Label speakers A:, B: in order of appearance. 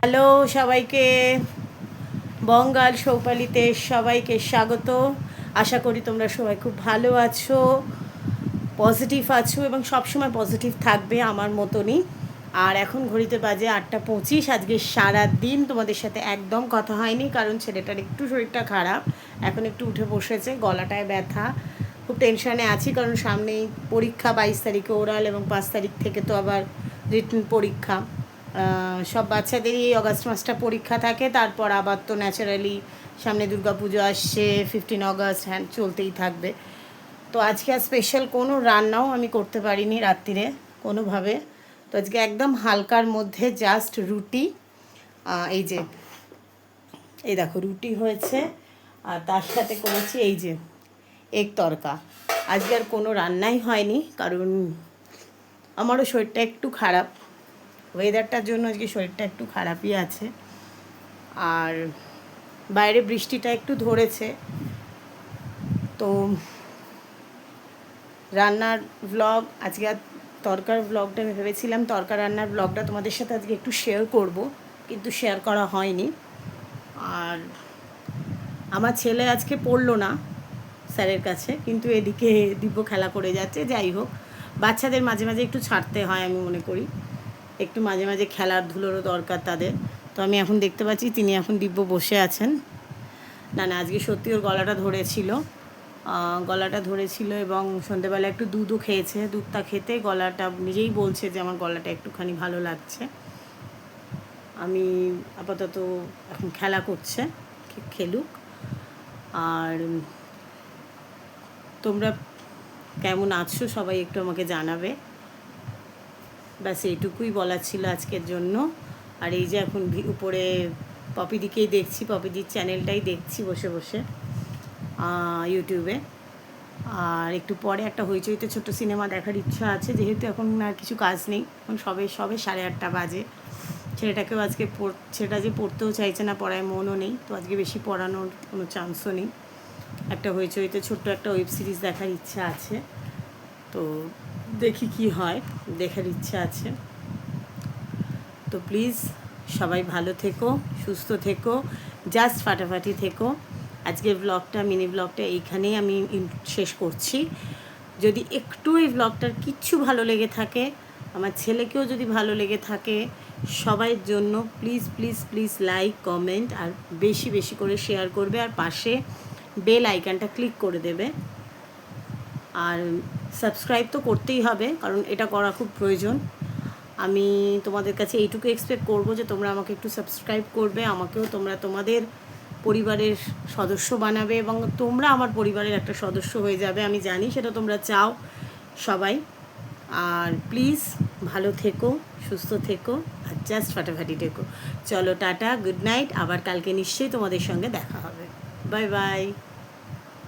A: Hello সবাইকে। বঙ্গাল সৌপালিতে সবাইকে স্বাগত। আশা করি তোমরা সবাই খুব ভালো আছো, পজিটিভ আছো এবং সবসময় পজিটিভ থাকবে আমার মতনই। আর এখন ঘড়িতে বাজে আটটা পঁচিশ, আজকে সারা দিন তোমাদের সাথে একদম কথা হয়নি কারণ ছেলেটার একটু শরীরটা খারাপ। এখন একটু উঠে বসেছে, গলাটায় ব্যথা। খুব টেনশানে আছি কারণ সামনেই পরীক্ষা, বাইশ তারিখে ওরাল এবং পাঁচ তারিখ থেকে তো আবার রিটার্ন পরীক্ষা। সব বাচ্চাদেরই এই অগাস্ট মাসটা পরীক্ষা থাকে, তারপর আবার তো ন্যাচারালি সামনে দুর্গাপুজো আসছে ফিফটিন অগাস্ট হ্যাঁ চলতেই থাকবে। তো আজকে আর স্পেশাল কোনো রান্নাও আমি করতে পারিনি রাত্রিরে কোনোভাবে। তো আজকে একদম হালকার মধ্যে জাস্ট রুটি এই যে, এই দেখো রুটি হয়েছে, আর তার সাথে করেছি এই যে এগ তরকা আজকে আর কোনো রান্নাই হয়নি, কারণ আমারও শরীরটা একটু খারাপ। ওয়েদারটার জন্য আজকে শরীরটা একটু খারাপই আছে। আর বাইরে বৃষ্টিটা একটু ধরেছে। তো রান্নার ব্লগ আজকে আর তরকার ব্লগটা আমি ভেবেছিলাম, তরকা রান্নার ব্লগটা তোমাদের সাথে আজকে একটু শেয়ার করব, কিন্তু শেয়ার করা হয়নি। আর আমার ছেলে আজকে পড়ল না স্যারের কাছে, কিন্তু এদিকে দিব্য খেলা করে যাচ্ছে, যাই হোক। বাচ্চাদের মাঝে মাঝে একটু ছাড়তে হয় আমি মনে করি। একটু মাঝে মাঝে খেলার ধুলোরও দরকার তাদের। তো আমি এখন দেখতে পাচ্ছি তিনি এখন দিব্য বসে আছেন। না না, আজকে সত্যি ওর গলাটা ধরেছিল। গলাটা ধরেছিল এবং সন্ধেবেলা একটু দুধও খেয়েছে, দুধটা খেতে গলাটা নিজেই বলছে যে আমার গলাটা একটুখানি ভালো লাগছে। আমি আপাতত এখন খেলা করছে খেলুক। আর তোমরা কেমন আছো সবাই একটু আমাকে জানাবে। ব্যাস, এইটুকুই বলার ছিল আজকের জন্য। আর এই যে এখন উপরে পপিদিকেই দেখছি, পপিদির চ্যানেলটাই দেখছি বসে বসে ইউটিউবে। আর একটু পরে একটা হইচইতে ছোট্ট সিনেমা দেখার ইচ্ছা আছে, যেহেতু এখন আর কিছু কাজ নেই। এখন সবে সবে সাড়ে আটটা বাজে। ছেলেটাকেও আজকে পড় ছেলেটা যে পড়তেও চাইছে না, পড়ায় মনও নেই, তো আজকে বেশি পড়ানোর কোনো চান্সও নেই। একটা হইচইতে ছোট্ট একটা ওয়েব সিরিজ দেখার ইচ্ছা আছে। তো দেখি কি হয়, দেখার ইচ্ছা আছে। তো প্লিজ সবাই ভালো থেকো, সুস্থ থেকো জাস্ট ফাটাফাটি থেকো। আজকের ব্লগটা মিনি ব্লগটা এইখানেই আমি শেষ করছি। যদি একটু এই ব্লগটার কিচ্ছু ভালো লেগে থাকে, আমার ছেলেকেও যদি ভালো লেগে থাকে, সবাইয়ের জন্য please please please like comment আর বেশি বেশি করে শেয়ার করবে আর পাশে বেল আইকনটা ক্লিক করে দেবে। আর সাবস্ক্রাইব তো করতেই হবে, কারণ এটা করা খুব প্রয়োজন। আমি তোমাদের কাছে এইটুকু এক্সপেক্ট করব যে তোমরা আমাকে একটু সাবস্ক্রাইব করবে, আমাকেও তোমরা তোমাদের পরিবারের সদস্য বানাবে এবং তোমরা আমার পরিবারের একটা সদস্য হয়ে যাবে, আমি জানি সেটা তোমরা চাও সবাই। আর প্লিজ ভালো থেকো, সুস্থ থেকো, আর জাস্ট ফাটাফাটি থেকো। চলো টাটা গুড নাইট আবার কালকে নিশ্চয়ই তোমাদের সঙ্গে দেখা হবে। Bye bye